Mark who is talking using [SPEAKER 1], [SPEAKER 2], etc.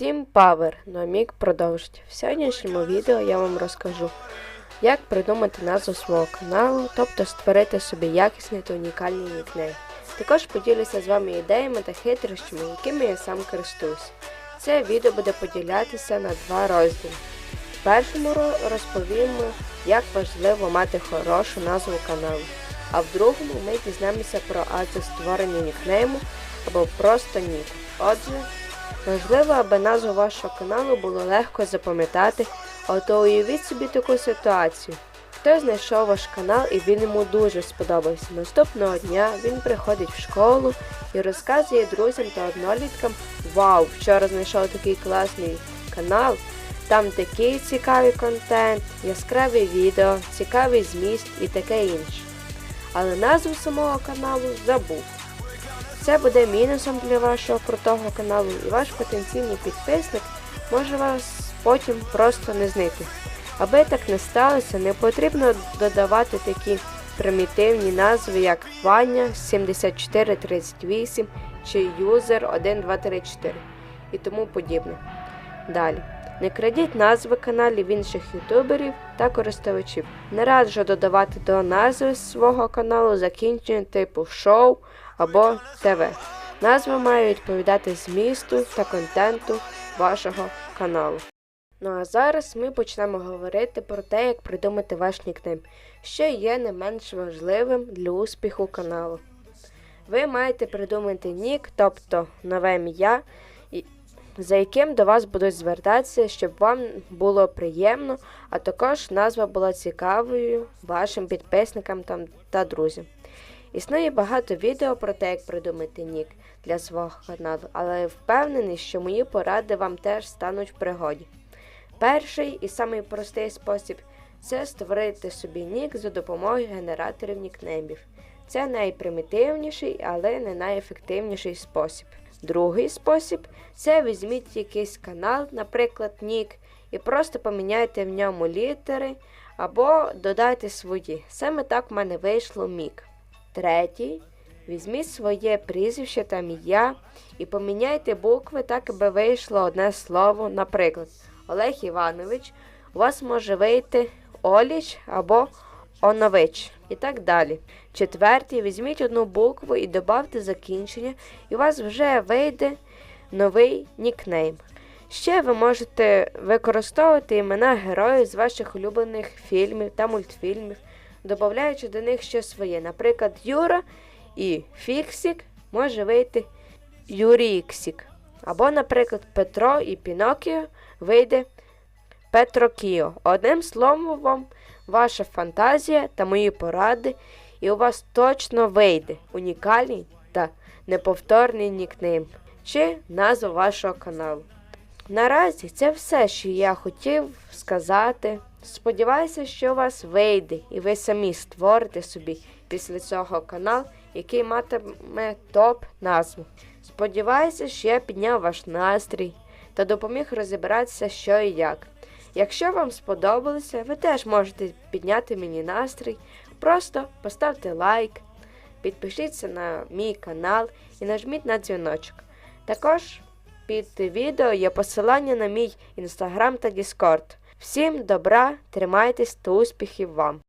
[SPEAKER 1] Всім павер, Номік продовжить. В сьогоднішньому відео я вам розкажу, як придумати назву свого каналу, тобто створити собі якісний та унікальний нікнейм. Також поділюся з вами ідеями та хитрощами, якими я сам користуюсь. Це відео буде поділятися на два розділи. В першому ро- розповімо, як важливо мати хорошу назву каналу, а в другому ми дізнаємося про азу створення нікнейму або просто нік. Отже, Важливо, аби назву вашого каналу було легко запам'ятати, а то уявіть собі таку ситуацію. Хтось знайшов ваш канал і він йому дуже сподобався. Наступного дня він приходить в школу і розказує друзям та одноліткам Вау, вчора знайшов такий класний канал, там такий цікавий контент, яскраві відео, цікавий зміст і таке інше. Але назву самого каналу забув. Це буде мінусом для вашого крутого каналу, і ваш потенційний підписник може вас потім просто не знайти. Аби так не сталося, не потрібно додавати такі примітивні назви, як Ваня 7438 чи Юзер 1234 і тому подібне. Далі. Не крадіть назви каналів інших ютуберів та користувачів. Не раджу додавати до назви свого каналу закінчення типу шоу або ТВ. Назви мають відповідати змісту та контенту вашого каналу. Ну а зараз ми почнемо говорити про те, як придумати ваш нікнейм, що є не менш важливим для успіху каналу. Ви маєте придумати нік, тобто нове ім'я, за яким до вас будуть звертатися, щоб вам було приємно, а також назва була цікавою вашим підписникам та друзям. Існує багато відео про те, як придумати нік для свого каналу, але впевнений, що мої поради вам теж стануть в пригоді. Перший і самий простий спосіб це створити собі нік за допомогою генераторів нікнеймів. Це найпримітивніший, але не найефективніший спосіб. Другий спосіб це візьміть якийсь канал, наприклад, нік, і просто поміняйте в ньому літери або додайте свої. Саме так в мене вийшло мік. Третій. Візьміть своє прізвище та ім'я і поміняйте букви так, аби вийшло одне слово. Наприклад, Олег Іванович, у вас може вийти Оліч або Онович і так далі. Четвертий, візьміть одну букву і додавте закінчення, і у вас вже вийде новий нікнейм. Ще ви можете використовувати імена героїв з ваших улюблених фільмів та мультфільмів, додаючи до них щось своє. Наприклад, Юра і Фіксік може вийти Юріксік. Або, наприклад, Петро і Пінокіо вийде Петрокіо. Одним словом, ваша фантазія та мої поради, і у вас точно вийде унікальний та неповторний нікнейм чи назва вашого каналу. Наразі це все, що я хотів сказати. Сподіваюся, що у вас вийде, і ви самі створите собі після цього канал, який матиме топ назву. Сподіваюся, що я підняв ваш настрій та допоміг розібратися, що і як. Якщо вам сподобалося, ви теж можете підняти мені настрій. Просто поставте лайк, підпишіться на мій канал і нажміть на дзвіночок. Також під відео є посилання на мій інстаграм та Діскорд. Всім добра, тримайтесь та успіхів вам!